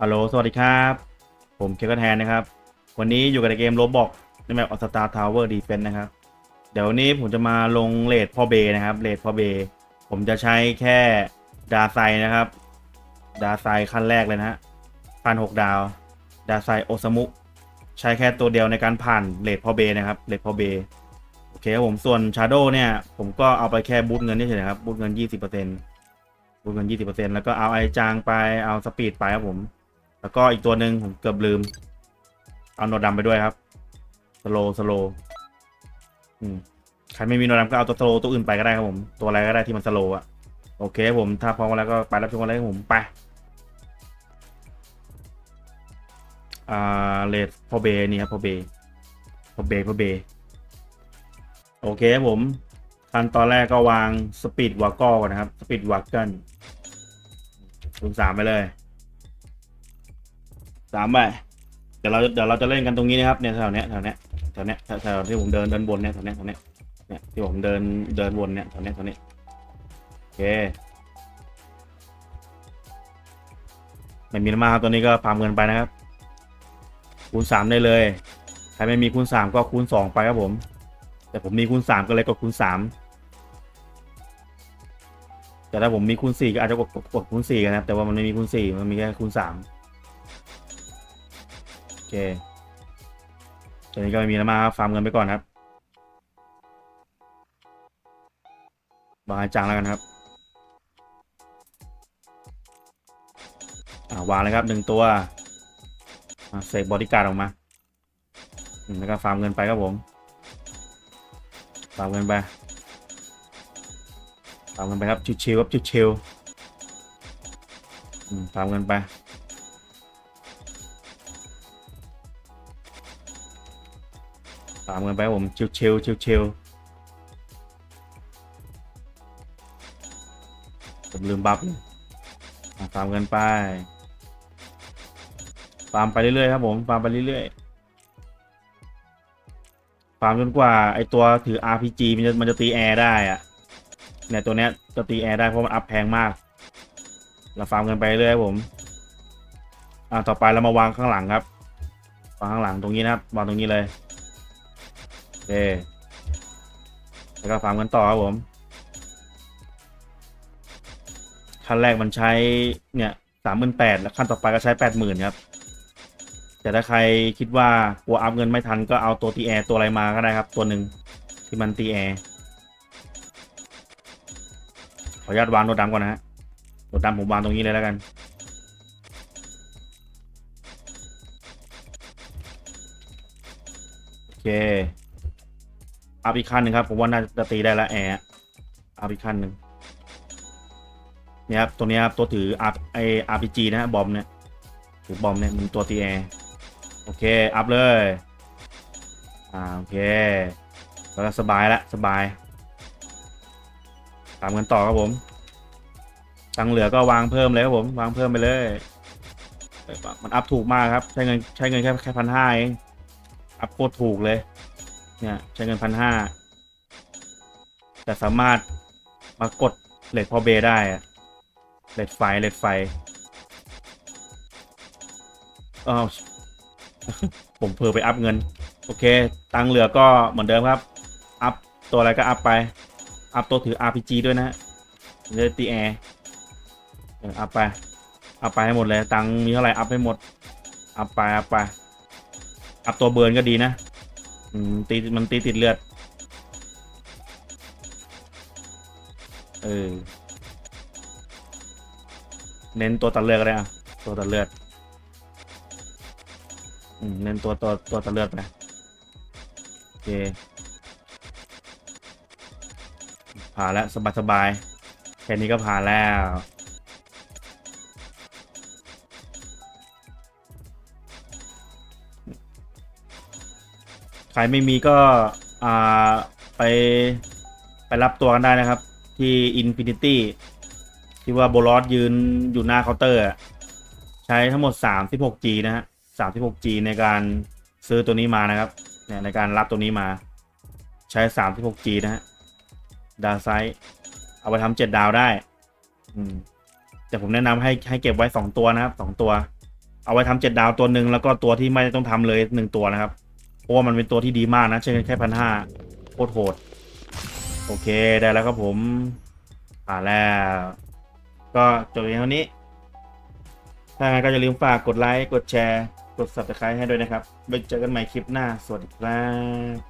สวัสดีครับ ผมเคก็แทนนะครับ วันนี้อยู่กับเกมโรบอกในแมปออสตาทาวเวอร์ดีเฟนนะครับ เดี๋ยววันนี้ผมจะมาลงเลดพ่อเบนะครับเลดพ่อเบ ผมจะใช้แค่ดาไซนะครับ ดาไซขั้นแรกเลยนะฮะพันหกดาว ดาไซโอซามุใช้แค่ตัวเดียวในการผ่านเลดพ่อเบนะครับเลดพ่อเบ โอเคครับผม ส่วนชาร์โดเนี่ย ผมก็เอาไปแค่บูทเงินเฉยๆครับ บูทเงิน 20%บูทเงิน 20%แล้วก็เอาไอจางไป เอาสปีดไปครับผม แล้วก็อีกตัวหนึ่งผมเกือบลืม เอาโนดดำไปด้วยครับสโลสโลอืมใครไม่มีโนดดำก็เอาตัวสโลตัวอื่นไปก็ได้ครับผม ตัวอะไรก็ได้ที่มันสโลอะโอเคผมถ้าพร้อมแล้วก็ไปรับชมกันเลยครับผมไปอ่าเลดพอเบนี่ครับพอเบพอเบพอเบโอเคครับผมขั้นตอนแรกก็วางสปีดวากก่อนนะครับสปีดวากเกิลคูณสามไปเลย สามไปเดี๋ยวเราเดี๋ยวเราจะเล่นกันตรงนี้นะครับเนี่ยแถวเนี้ยแถวเนี้ยแถวเนี้ยแถวที่ผมเดินเดินบนเนี่ยแถวเนี้ยแถวเนี้ยเนี่ยที่ผมเดินเดินวนเนี่ยแถวเนี้ยแถวเนี้ยโอเคไม่มีมาครับตัวนี้ก็พามเงินไปนะครับ คูณสามได้เลยใครไม่มีคูณสามก็คูณสองไปครับผม แต่ผมมีคูณสามก็เลยกดคูณสามแต่ถ้าผมมีคูณสี่ก็อาจจะกดกดกดคูณสี่กันนะครับแต่ว่ามันไม่มีคูณสี่มันมีแค่คูณสาม เคตอนนี้ก็ไม่มีแล้วมาฟาร์มเงินไปก่อนครับวางจังแล้วกันครับาวางเลยครับหนึ่งตัวเสกบอดี้การ์ดออกมาแล้วก็ฟาร์มเงินไปครับผมฟาร์มเงินไปฟาร์มเงินไปครับชิวๆครับชิวๆฟาร์มเงินไป ฟามเงินไปครับผมชิวๆชิวๆผมลืมบัฟเลยอะฟามเงินไปฟามไปเรื่อยๆครับผมฟามไปเรื่อยๆฟามจนกว่าไอตัวถือ RPG มันจะมันจะตีแอร์ได้อะเนี่ยตัวเนี้ยจะตีแอร์ได้เพราะมันอัพแพงมากเราฟาร์มกันไปเรื่อยผมอ่าต่อไปเรามาวางข้างหลังครับ วางข้างหลังตรงนี้นะครับ วางตรงนี้เลย เคแล้วก็ฟาร์มกันต่อครับผม ขั้นแรกมันใช้เนี่ยสามหมื่นแปดแล้วขั้นต่อไปก็ใช้แปดหมื่นครับ แต่ถ้าใครคิดว่ากลัวอัพเงินไม่ทันก็เอาตัวตีแอร์ตัวอะไรมาก็ได้ครับ ตัวหนึ่งที่มันตีแอร์ขออนุญาตวางโนดดำก่อนนะฮะโนดดำผมวางตรงนี้เลยแล้วกัน โอเค อัพอีกขั้นหนึ่งครับ ผมว่าน่าจะตีได้ล้วแอร์อัพอีกขั้นหนึ่งเนี่ยครับตัวนี้ครับตัวถืออาร์ไออาร์พีจีนะฮะบอมเนี่ยถือบอมเนี่ยมันตัวตีแอร์โอเคอัพเลยอ่าโอเคแล้วก็สบายละสบายตามกันต่อครับผมตังเหลือก็วางเพิ่มเลยครับผมวางเพิ่มไปเลยเอ้ยมันอัพถูกมากครับ ใช้เงินใช้เงินแค่แค่พันห้าเองอัพโคตรถูกเลย เนี่ยใช้เงินพันห้าแต่สามารถมากดเหลทพอเบได้อะเลทไฟเหลทไฟอ้าวผมเผื่อไปอัพเงิน โอเค ตังเหลือก็เหมือนเดิมครับ อัพตัวอะไรก็อัพไป อัพตัวถือ RPG ด้วยนะฮะเดตีแอร์อัพไป อัพไปให้หมดเลย ตังมีเท่าไหร่อัพให้หมด อัพไป อัพไป อัพตัวเบิร์นก็ดีนะ อืมตีมันตีติดเลือด เออ เน้นตัวตัดเลือดก็ได้อะตัวตัดเลือด อืม เน้นตัวตัวตัวตัดเลือดไปโอเคผ่านแล้วสบายสบายแค่นี้ก็ผ่านแล้ว ใครไม่มีก็อ่าไปไปรับตัวกันได้นะครับ ที่ Infinity ที่ว่าโบลอสยืนอยู่หน้าเคาน์เตอร์ ใช้ทั้งหมด 36G นะฮะ 36G ในการซื้อตัวนี้มานะครับเนี่ยในการรับตัวนี้มา ใช้ 36G นะฮะดาวไซด์เอาไปทำเจ็ดดาวได้ อืมแต่ผมแนะนำให้ให้เก็บไว้2ตัวนะครับ2ตัว เอาไว้ทำเจ็ดดาวตัวหนึ่งแล้วก็ตัวที่ไม่ต้องทำเลยหนึ่งตัวนะครับ ราะว่ามันเป็นตัวที่ดีมากนะใช้เงินแค่พันห้าโคตรโหด โอเคได้แล้วครับผมผ่านแล้ว ก็จบเพียงเท่านี้ ถ้างั้นก็อย่าลืมฝากกดไลค์ กดแชร์ กด subscribe ให้ด้วยนะครับไว้เจอกันใหม่คลิปหน้า สวัสดีครับ